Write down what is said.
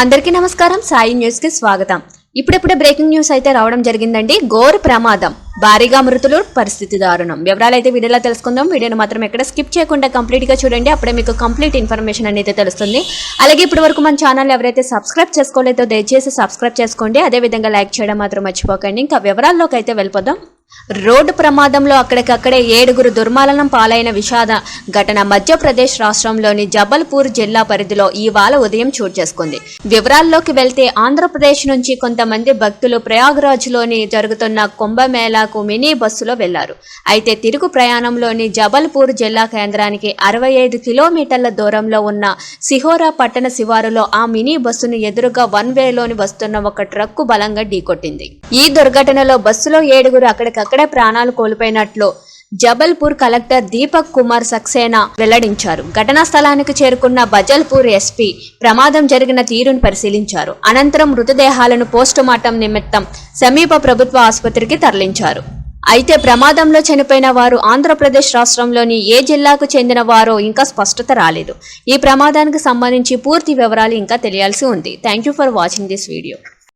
అందరికీ నమస్కారం. సాయి న్యూస్కి స్వాగతం. ఇప్పుడెప్పుడే బ్రేకింగ్ న్యూస్ అయితే రావడం జరిగిందండి. ఘోర ప్రమాదం. భారీగా మృతులు పరిస్థితి దారుణం. వివరాలు అయితే వీడియోలో తెలుసుకుందాం. వీడియోను మాత్రం ఎక్కడ స్కిప్ చేయకుండా కంప్లీట్గా చూడండి. అప్పుడే మీకు కంప్లీట్ ఇన్ఫర్మేషన్ అనేది తెలుస్తుంది. అలాగే ఇప్పటి వరకు మన ఛానల్ ఎవరైతే సబ్స్క్రైబ్ చేసుకోలేదో దయచేసి సబ్స్క్రైబ్ చేసుకోండి. అదే విధంగా లైక్ చేయడం మాత్రం మర్చిపోకండి. ఇంకా వివరాల్లోకి అయితే వెళ్ళిపోదాం. రోడ్డు ప్రమాదంలో అక్కడికక్కడే ఏడుగురు దుర్మరణం పాలైన విషాద ఘటన మధ్యప్రదేశ్ రాష్ట్రంలోని జబల్పూర్ జిల్లా పరిధిలో ఇవాళ ఉదయం చోటు చేసుకుంది. వివరాల్లోకి వెళ్తే ఆంధ్రప్రదేశ్ నుంచి కొంతమంది భక్తులు ప్రయాగ్రాజ్లోని జరుగుతున్న కుంభమేళాకు మినీ బస్సులో వెళ్ళారు. అయితే తిరుగు ప్రయాణంలోని జబల్పూర్ జిల్లా కేంద్రానికి అరవై ఐదు కిలోమీటర్ల దూరంలో ఉన్న సిహోరా పట్టణ శివారులో ఆ మినీ బస్సును ఎదురుగా వన్ వేలోని వస్తున్న ఒక ట్రక్కు బలంగా ఢీకొట్టింది. ఈ దుర్ఘటనలో బస్సులో ఏడుగురు అక్కడికక్కడే ప్రాణాలు కోల్పోయినట్లు జబల్పూర్ కలెక్టర్ దీపక్ కుమార్ సక్సేనా వెల్లడించారు. ఘటనా స్థలానికి చేరుకున్న బజల్పూర్ ఎస్పీ ప్రమాదం జరిగిన తీరును పరిశీలించారు. అనంతరం మృతదేహాలను పోస్టుమార్టం నిమిత్తం సమీప ప్రభుత్వ ఆసుపత్రికి తరలించారు. అయితే ప్రమాదంలో చనిపోయిన వారు ఆంధ్రప్రదేశ్ రాష్ట్రంలోని ఏ జిల్లాకు చెందిన వారో ఇంకా స్పష్టత రాలేదు. ఈ ప్రమాదానికి సంబంధించి పూర్తి వివరాలు ఇంకా తెలియాల్సి ఉంది. Thank you for watching this video